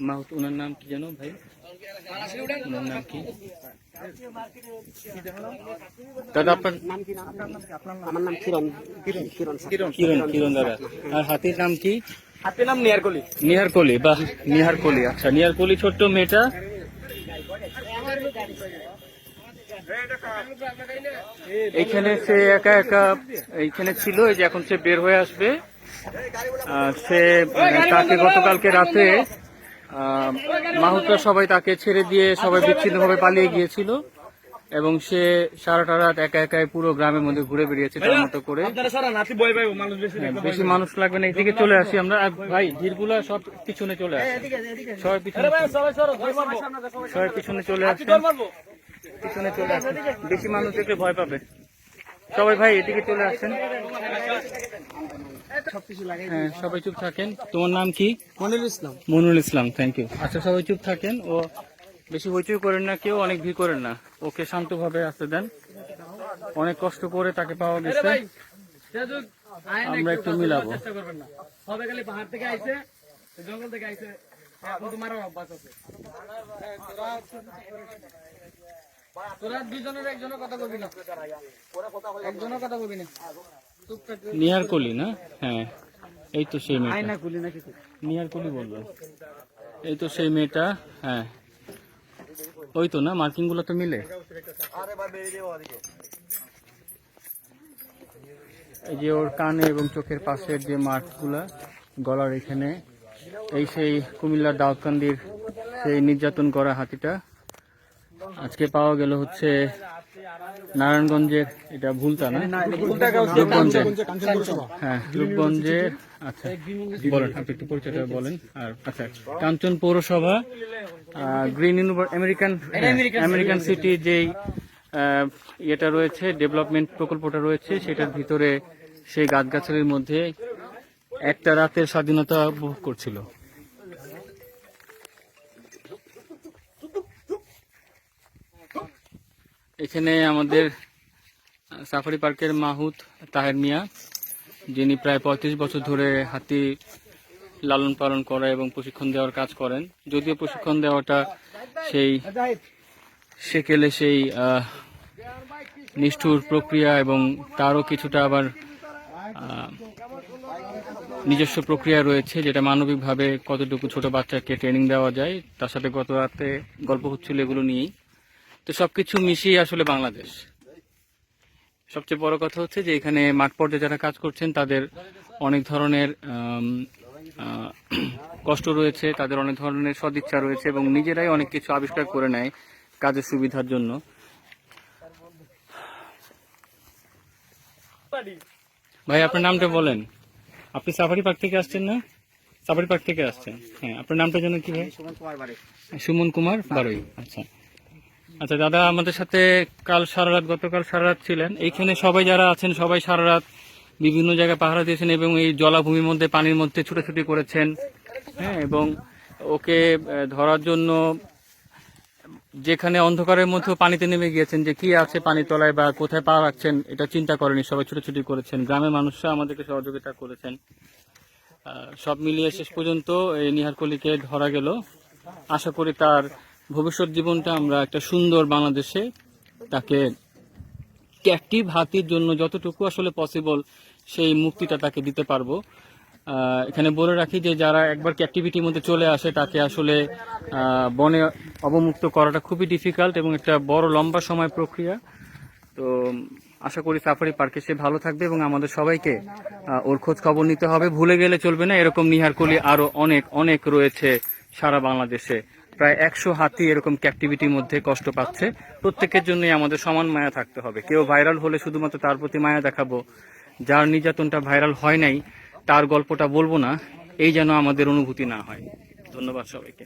মাহুত ওনার নাম কি জানো ভাই? ওনার নাম কি? দাদা আপনার আমার নাম কিরণ। কিরণ কিরণ কিরণ কিরণ দাদা। আর হাতির নাম কি? হাতের নাম আচ্ছা নিহারকলি ছোট্ট মেয়েটা। এইখানে সে একা একা এইখানে ছিল এই যে এখন সে বের হয়ে আসবে। সে আহ, তাকে গতকালকে রাতে মাহুতরা সবাই তাকে ছেড়ে দিয়ে সবাই বিচ্ছিন্নভাবে পালিয়ে গিয়েছিল এবং সে সারাটা রাত একা একাই পুরো গ্রামের মধ্যে ঘুরে বেরিয়েছে তার মতো করে। হ্যাঁ, বেশি মানুষ লাগবে না এদিকে চলে আসি আমরা। ভাই ভিড়গুলা সব পিছনে চলে আসে। সবাই পিছনে সবাই পিছনে চলে আসে। পিছনে চলে আসে। বেশি মানুষ দেখলে ভয় পাবে। সবাই ভাই এদিকে চলে আসেন। হ্যাঁ সবাই চুপ থাকেন। তোমার নাম কি? মনিরুল ইসলাম। মনুল ইসলাম থ্যাংক ইউ আচ্ছা সবাই চুপ থাকেন। ও বেশি হইচই করেন না কেউ অনেক ভিড় করেন না। ওকে শান্তভাবে আসতে দেন। অনেক কষ্ট করে তাকে পাওয়া গেছে। আমরা একটু মিলাবো। সবাই খালি পাহাড় থেকে আইছে জঙ্গল থেকে আইছে এখন তোমার অভ্যাস আছে। তোরা দুজনের একজনের কথা কবি না। একজনের কথা কবি না। চুপ থাকবে নিহার কলি না? হ্যাঁ। এই তো সেই মেয়েটা। আয়না খুলি নিহার কলি বলব এই তো সেই মেয়েটা হ্যাঁ। ওই তো না মার্কিংগুলো তো মিলে। এই যে ওর কানে এবং চোখের পাশের যে মার্কগুলা গলার এখানে এই সেই কুমিল্লার দাউদকান্দির সেই নির্যাতন করা হাতিটা আজকে পাওয়া গেল হচ্ছে নারায়ণগঞ্জের এটা ভুলতা না? রূপগঞ্জের হ্যাঁ রূপগঞ্জের আচ্ছা। বলেন আপনি একটু পরিচয়টা বলেন। আর আচ্ছা কাঞ্চন পৌরসভা গ্রিন ইউনিভার আমেরিকান আমেরিকান সিটি যেই আহ, ইয়েটা রয়েছে ডেভেলপমেন্ট প্রকল্পটা রয়েছে সেটার ভিতরে সেই গাছগাছালির মধ্যে একটা রাতের স্বাধীনতা উপভোগ করছিল। এখানে আমাদের সাফারি পার্কের মাহুত তাহের মিয়া, যিনি প্রায় পঁয়ত্রিশ বছর ধরে হাতি লালন পালন করা এবং প্রশিক্ষণ দেওয়ার কাজ করেন। যদিও প্রশিক্ষণ দেওয়াটা সেই সেকেলে সেই নিষ্ঠুর প্রক্রিয়া এবং তারও কিছুটা আবার নিজস্ব প্রক্রিয়া রয়েছে, যেটা মানবিকভাবে কতটুকু ছোট বাচ্চাকে ট্রেনিং দেওয়া যায়, তার সাথে গত রাতে গল্প হচ্ছিল এগুলো নিয়েই। তো সবকিছু মিশিয়ে আসলে বাংলাদেশ। সবচেয়ে বড় কথা হচ্ছে যে এখানে মাঠ পর্যায়ে যারা কাজ করছেন তাদের অনেক ধরনের কষ্ট রয়েছে তাদের অনেক ধরনের সদিচ্ছা রয়েছে এবং নিজেরাই অনেক কিছু আবিষ্কার করে নেয় কাজের সুবিধার জন্য। ভাই আপনার নামটা বলেন। আপনি সাফারি পার্ক থেকে আসছেন না? সাফারি পার্ক থেকে আসছেন। হ্যাঁ আপনার নামটা যেন কি ভাই সুমন কুমার বাড়ি। সুমন কুমার বারোই আচ্ছা। আচ্ছা দাদা, আমাদের সাথে কাল সারা রাত গতকাল সারা রাত ছিলেন। এইখানে সবাই যারা আছেন, সবাই সারা রাত বিভিন্ন জায়গায় পাহারা দিয়েছেন এবং এই জলাভূমির মধ্যে, পানির মধ্যে ছুটোছুটি করেছেন। হ্যাঁ এবং ওকে ধরার জন্য যেখানে অন্ধকারের মধ্যেও পানিতে নেমে গিয়েছেন, যে কি আছে পানি তলায় বা কোথায় পা রাখছেন, এটা চিন্তা করেনি সবাই ছুটোছুটি করেছেন। গ্রামের মানুষরা আমাদেরকে সহযোগিতা করেছেন। সব মিলিয়ে শেষ পর্যন্ত এই নিহার কলিকে ধরা গেল। আশা করি তার ভবিষ্যৎ জীবনটা আমরা একটা সুন্দর বাংলাদেশে তাকে ক্যাপটিভ হাতির জন্য যতটুকু আসলে পসিবল সেই মুক্তিটা তাকে দিতে পারব। এখানে বলে রাখি যে যারা একবার ক্যাক্টিভিটির মধ্যে চলে আসে, তাকে আসলে বনে অবমুক্ত করাটা খুবই ডিফিকাল্ট এবং একটা বড় লম্বা সময় প্রক্রিয়া। তো, আশা করি সাফারি পার্কে সে ভালো থাকবে এবং আমাদের সবাইকে ওর খোঁজ খবর নিতে হবে। ভুলে গেলে চলবে না। এরকম নিহারকলি আরও অনেক অনেক রয়েছে সারা বাংলাদেশে। প্রায় একশো হাতি এরকম ক্যাপটিভিটির মধ্যে কষ্ট পাচ্ছে। প্রত্যেকের জন্যই আমাদের সমান মায়া থাকতে হবে। কেউ ভাইরাল হলে শুধুমাত্র তার প্রতি মায়া দেখাবো। যার নির্যাতনটা ভাইরাল হয় নাই, তার গল্পটা বলব না। এই যেন আমাদের অনুভূতি না হয়। ধন্যবাদ সবাইকে।